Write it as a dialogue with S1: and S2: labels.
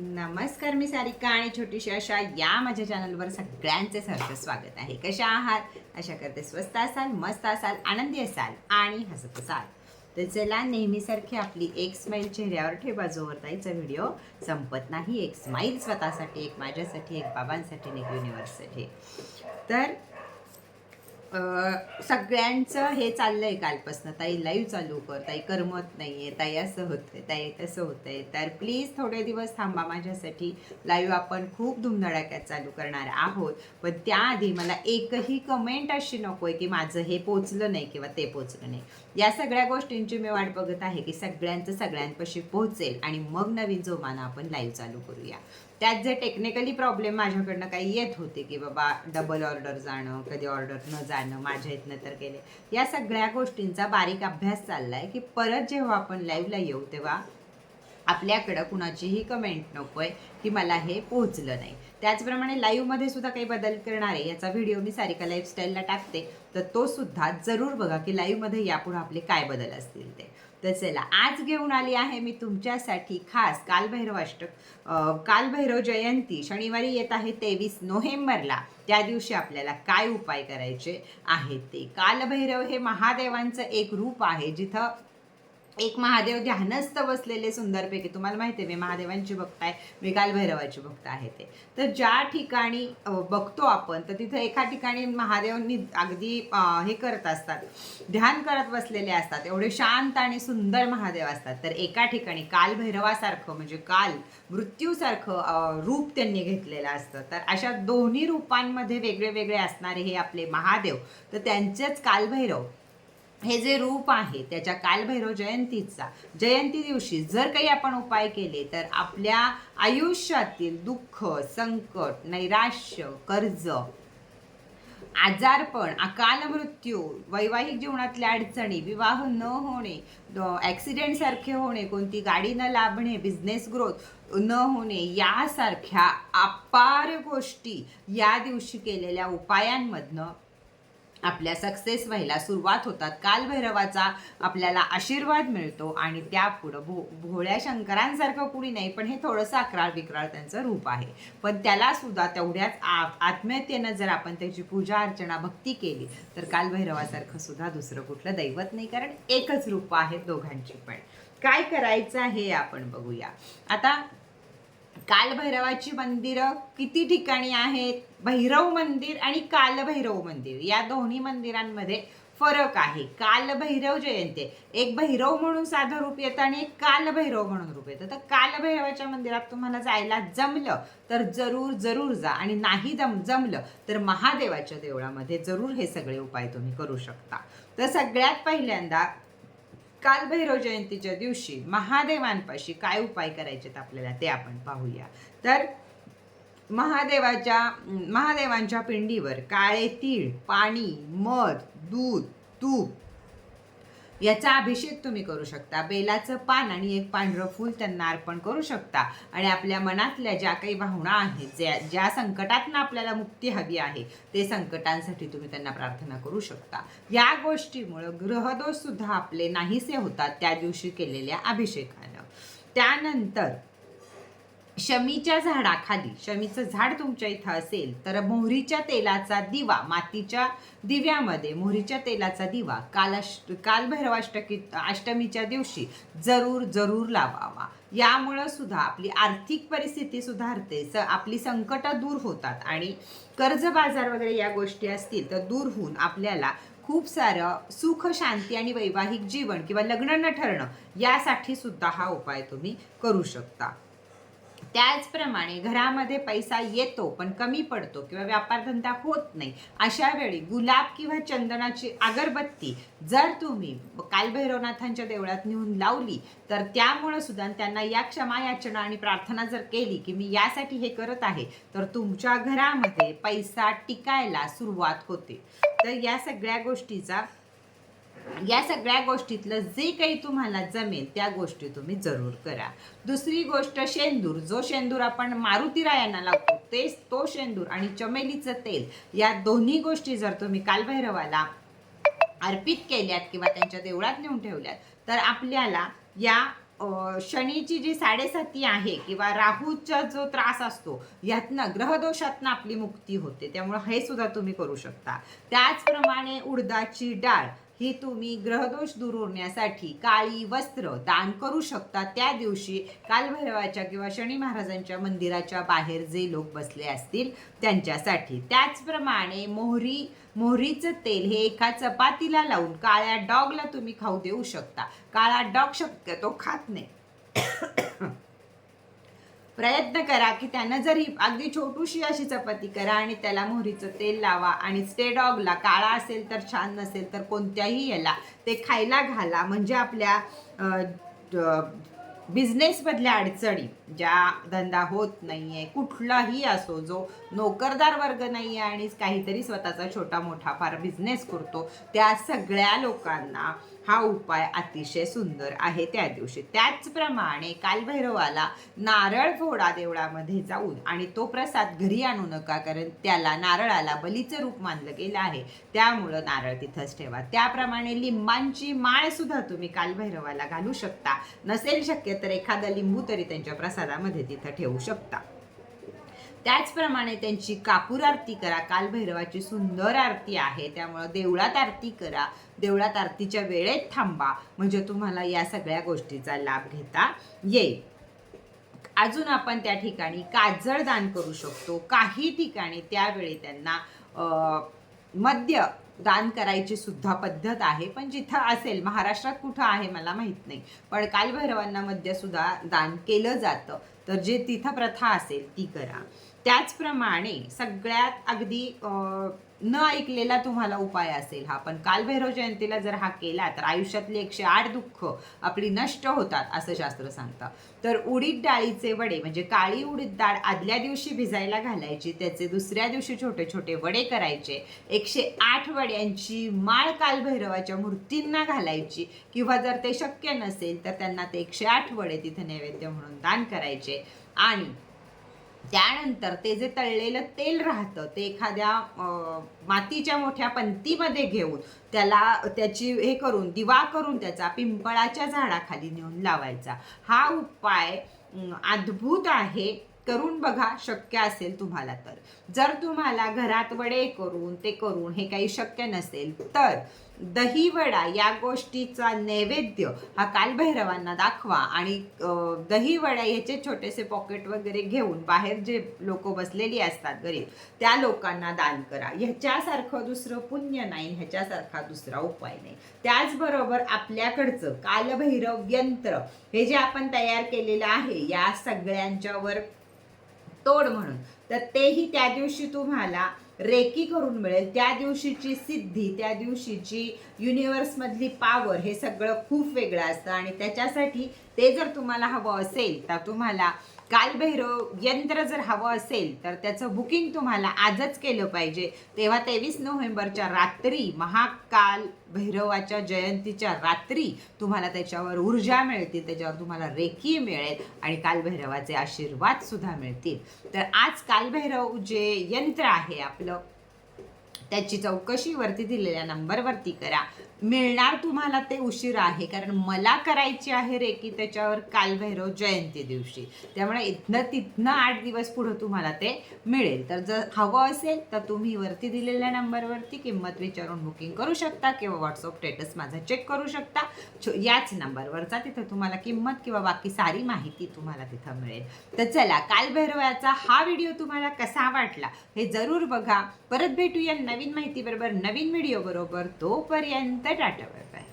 S1: नमस्कार मी सारिका आणि छोटीशी अशा या माझ्या चॅनलवर सगळ्यांचे सहर्ष स्वागत आहे. कशा आहात? अशा करते स्वस्त असाल मस्त असाल आनंदी असाल आणि हसत असाल. तर चला नेहमीसारखी आपली एक स्माईल चेहऱ्यावर ठेवा जोवरताईचा व्हिडिओ संपत नाही एक स्माईल स्वतःसाठी एक माझ्यासाठी एक बाबांसाठी आणि एक युनिवर्ससाठी तर सगळ्यांचं हे चाललंय कालपासनं. ताई लाईव्ह चालू कर ताई करमत नाहीये ताई असं होतंय ताई तसं होतंय. तर प्लीज थोडे दिवस थांबा माझ्यासाठी. लाईव्ह आपण खूप धुमधडाक्यात चालू करणार आहोत. पण त्याआधी मला एकही कमेंट अशी नकोय की माझं हे पोचलं नाही किंवा ते पोचलं नाही. या सगळ्या गोष्टींची मी वाट बघत आहे की सगळ्यांचं सगळ्यांपाशी पोहोचेल आणि मग नवीन जोमानं आपण लाईव्ह चालू करूया. त्यात जे टेक्निकली प्रॉब्लेम माझ्याकडनं काही येत होते की बाबा डबल ऑर्डर जाणं कधी ऑर्डर न जाणं माझ्या इथनं तर केले. या सगळ्या गोष्टींचा बारीक अभ्यास चाललाय की परत जेव्हा आपण लाईव्हला येऊ तेव्हा आपल्याकडं कुणाचीही कमेंट नकोय की मला हे पोहोचलं नाही. त्याचप्रमाणे लाईव्हमध्ये सुद्धा काही बदल करणार आहे याचा व्हिडिओ मी सारिका लाईफस्टाईलला टाकते तर तो सुद्धा जरूर बघा की लाईव्हमध्ये यापुढे आपले काय बदल असतील ते. तर चला आज घेऊन आली आहे मी तुमच्यासाठी खास कालभैरवाष्टक कालभैरव जयंती. शनिवारी येत आहे तेवीस नोव्हेंबरला. त्या दिवशी आपल्याला काय उपाय करायचे आहेत ते? कालभैरव हे महादेवांचं एक रूप आहे जिथं एक महादेव ध्यानस्थ बसलेले सुंदरपैकी तुम्हाला माहिती आहे मी महादेवांची भक्त आहे मी कालभैरवाची भक्त आहे ते. तर ज्या ठिकाणी बघतो आपण तर तिथं एका ठिकाणी महादेवांनी अगदी हे करत असतात ध्यान करत बसलेले असतात एवढे शांत आणि सुंदर महादेव असतात. तर एका ठिकाणी कालभैरवासारखं म्हणजे काल मृत्यूसारखं रूप त्यांनी घेतलेलं असतं. तर अशा दोन्ही रूपांमध्ये वेगळे वेगळे असणारे हे आपले महादेव. तर त्यांचेच कालभैरव. हे जे रूप आहे त्याच्या कालभैरव जयंतीचा जयंती दिवशी जर काही आपण उपाय केले तर आपल्या आयुष्यातील दुःख संकट नैराश्य कर्ज आजारपण अकाल मृत्यू वैवाहिक जीवनातल्या अडचणी विवाह न होणे ॲक्सिडेंट सारखे होणे कोणती गाडी न लाभणे बिझनेस ग्रोथ न होणे यासारख्या अपार गोष्टी या दिवशी केलेल्या उपायांमधनं आपल्या सक्सेस व्हायला सुरुवात होतात. कालभैरवाचा आपल्याला आशीर्वाद मिळतो आणि त्यापुढं भो भोळ्या शंकरांसारखं कुणी नाही पण हे थोडंसं अकराळ विक्राळ त्यांचं रूप आहे. पण त्याला सुद्धा तेवढ्याच आ आत्मीयतेनं जर आपण त्याची पूजा अर्चना भक्ती केली तर कालभैरवासारखं सुद्धा दुसरं कुठलं दैवत नाही कारण एकच रूप आहेत दोघांची पण. काय करायचं हे आपण बघूया. आता कालभैरवाची मंदिरं किती ठिकाणी आहेत? भैरव मंदिर आणि कालभैरव मंदिर. या दोन्ही मंदिरांमध्ये फरक आहे. कालभैरव जयंती. एक भैरव म्हणून साधं रूप येतं आणि एक कालभैरव म्हणून रूप येतं. तर कालभैरवाच्या मंदिरात तुम्हाला जायला जमलं तर जरूर जरूर जा. आणि नाही जम जमलं तर महादेवाच्या देवळामध्ये जरूर हे सगळे उपाय तुम्ही करू शकता. तर सगळ्यात पहिल्यांदा कालभैरव जयंतीच्या दिवशी महादेवांपाशी काय उपाय करायचेत आपल्याला ते आपण पाहूया. तर महादेवाच्या महादेवांच्या पिंडीवर काळे तीळ पाणी मध दूध तूप याचा अभिषेक तुम्ही करू शकता. बेलाचं पान आणि एक पांढरं फूल त्यांना अर्पण करू शकता. आणि आपल्या मनातल्या ज्या काही भावना आहेत ज्या ज्या संकटातनं आपल्याला मुक्ती हवी आहे ते संकटांसाठी तुम्ही त्यांना प्रार्थना करू शकता. या गोष्टीमुळं ग्रहदोष सुद्धा आपले नाहीसे होतात त्या दिवशी केलेल्या अभिषेकानं. त्यानंतर शमीच्या झाडाखाली शमीचं झाड तुमच्या इथं असेल तर मोहरीच्या तेलाचा दिवा मातीच्या दिव्यामध्ये मोहरीच्या तेलाचा दिवा काल कालभैरवाष्टकी अष्टमीच्या दिवशी जरूर जरूर लावावा. यामुळं सुद्धा आपली आर्थिक परिस्थिती सुधारते स आपली संकटं दूर होतात आणि कर्ज बाजार वगैरे या गोष्टी असतील तर दूर होऊन आपल्याला खूप सारं सुख शांती आणि वैवाहिक जीवन किंवा लग्न न ठरणं यासाठी सुद्धा हा उपाय तुम्ही करू शकता. त्याचप्रमाणे घरामध्ये पैसा येतो पण कमी पडतो किंवा व्यापारधंदा होत नाही अशा वेळी गुलाब किंवा चंदनाची अगरबत्ती जर तुम्ही कालभैरवनाथांच्या देवळात नेऊन लावली तर त्यामुळं सुद्धा त्यांना या क्षमा याचना आणि प्रार्थना जर केली की मी यासाठी हे करत आहे तर तुमच्या घरामध्ये पैसा टिकायला सुरुवात होते. तर या सगळ्या गोष्टीचा या सगळ्या गोष्टीतलं जे काही तुम्हाला जमेल त्या गोष्टी तुम्ही जरूर करा. दुसरी गोष्ट शेंदूर. जो शेंदूर आपण मारुती रायांना लावतो तेच तो शेंदूर आणि चमेलीचं तेल या दोन्ही गोष्टी जर तुम्ही कालभैरवाला अर्पित केल्यात किंवा त्यांच्या देवळात नेऊन ठेवल्यात तर आपल्याला या शनीची जी साडेसाती आहे किंवा राहूचा जो त्रास असतो यातनं ग्रहदोषातनं आपली मुक्ती होते. त्यामुळे हे सुद्धा तुम्ही करू शकता. त्याचप्रमाणे उडदाची डाळ. ही तुम्ही ग्रहदोष दूर होण्यासाठी काळी वस्त्र दान करू शकता. त्या दिवशी कालभैरवाच्या किंवा शनी महाराजांच्या मंदिराच्या बाहेर जे लोक बसले असतील त्यांच्यासाठी. त्याचप्रमाणे मोहरी मोहरीचं तेल हे एका चपातीला लावून काळ्या डॉगला तुम्ही खाऊ देऊ शकता. काळा डॉग शक्यतो खात नाही. प्रयत्न करा की त्यानं जरी अगदी छोटूशी अशी चपाती करा आणि त्याला मोहरीचं तेल लावा आणि स्टेडॉगला काळा असेल तर छान नसेल तर कोणत्याही याला ते खायला घाला. म्हणजे आपल्या बिझनेसमधल्या अडचणी ज्या धंदा होत नाही आहे कुठलाही असो जो नोकरदार वर्ग नाही आहे आणि काहीतरी स्वतःचा छोटा मोठा फार बिझनेस करतो त्या सगळ्या लोकांना हा उपाय अतिशय सुंदर आहे त्या दिवशी. त्याचप्रमाणे कालभैरवाला नारळ फोडा देवळामध्ये जाऊन आणि तो प्रसाद घरी आणू नका कारण त्याला नारळाला बलीचं रूप मानलं गेलं आहे. त्यामुळं नारळ तिथंच ठेवा. त्याप्रमाणे लिंबांची माळ सुद्धा तुम्ही कालभैरवाला घालू शकता. नसेल शक्य तर एखादा लिंबू तरी त्यांच्या प्रसादामध्ये तिथं ठेवू शकता. त्याचप्रमाणे त्यांची कापूर आरती करा कालभैरवाची सुंदर आरती आहे त्यामुळं देवळात आरती करा देवळात आरतीच्या वेळेत थांबा म्हणजे तुम्हाला या सगळ्या गोष्टीचा लाभ घेता येईल. अजून आपण त्या ठिकाणी काजळ दान करू शकतो. काही ठिकाणी त्यावेळी त्यांना मद्य दान करायची सुद्धा पद्धत आहे. पण जिथं असेल महाराष्ट्रात कुठं आहे मला माहीत नाही. पण कालभैरवांना मद्य सुद्धा दान केलं जातं. तर जे तिथं प्रथा असेल ती करा. त्याचप्रमाणे सगळ्यात अगदी न ऐकलेला तुम्हाला उपाय असेल हा. पण कालभैरव जयंतीला जर हा केला तर आयुष्यातली एकशे आठ दुःख आपली नष्ट होतात असं शास्त्र सांगतं. तर उडीद डाळीचे वडे म्हणजे काळी उडीद डाळ आदल्या दिवशी भिजायला घालायची त्याचे दुसऱ्या दिवशी छोटे छोटे वडे करायचे एकशे आठ वड्यांची माळ कालभैरवाच्या मूर्तींना घालायची किंवा जर ते शक्य नसेल तर त्यांना ते एकशे आठ वडे तिथे नैवेद्य म्हणून दान करायचे. आणि त्यानंतर ते जे तळलेलं तेल राहतं ते एखाद्या मातीच्या मोठ्या पंतीमध्ये घेऊन त्याला त्याची हे करून दिवा करून त्याचा पिंपळाच्या झाडाखाली नेऊन लावायचा. हा उपाय अद्भुत आहे. करून बघा शक्य असेल तुम्हाला तर. जर तुम्हाला घरात वडे करून ते करून हे काही शक्य नसेल तर दही वडा या गोष्टीचा नैवेद्य हा कालभैरवांना दाखवा आणि दहीवडा दही वडा याचे छोटेसे पॉकेट वगैरे घेऊन बाहेर जे लोक बसलेली असतात गरीब त्या लोकांना दान करा. ह्याच्यासारखं दुसरं पुण्य नाही ह्याच्यासारखा दुसरा उपाय नाही. त्याचबरोबर आपल्याकडचं कालभैरव यंत्र हे जे आपण तयार केलेलं आहे या सगळ्यांच्यावर तोड म्हणून. तर तेही त्या दिवशी तुम्हाला रेकी करून मिळेल. त्या दिवशीची सिद्धी त्या दिवशीची युनिवर्समधली पॉवर हे सगळं खूप वेगळं असतं. आणि त्याच्यासाठी ते जर तुम्हाला हवं असेल तर तुम्हाला कालभैरव यंत्र जर हवं असेल तर त्याचं बुकिंग तुम्हाला आजच केलं पाहिजे. तेव्हा तेवीस नोव्हेंबरच्या रात्री महाकाल भैरवाच्या जयंतीच्या रात्री तुम्हाला त्याच्यावर ऊर्जा मिळतील त्याच्यावर तुम्हाला रेखी मिळेल आणि कालभैरवाचे आशीर्वाद सुद्धा मिळतील. तर आज कालभैरव जे यंत्र आहे आपलं त्याची चौकशी वरती दिलेल्या नंबरवरती करा. मिळणार तुम्हाला ते उशीर आहे कारण मला करायची आहे रेकी त्याच्यावर कालभैरव जयंती दिवशी. त्यामुळे इथनं तिथनं आठ दिवस पुढं तुम्हाला ते मिळेल. तर जर हवं असेल तर तुम्ही वरती दिलेल्या नंबरवरती किंमत विचारून बुकिंग करू शकता किंवा व्हॉट्सअप स्टेटस माझा चेक करू शकता. छो- याच नंबरवरचा तिथं तुम्हाला किंमत किंवा बाकी सारी माहिती तुम्हाला तिथं मिळेल. तर चला कालभैरवाचा हा व्हिडिओ तुम्हाला कसा वाटला हे जरूर बघा. परत भेटूया नवीन माहिती बरोबर नवीन व्हिडिओ बरोबर तोपर्यंत टाटा बाय बाय.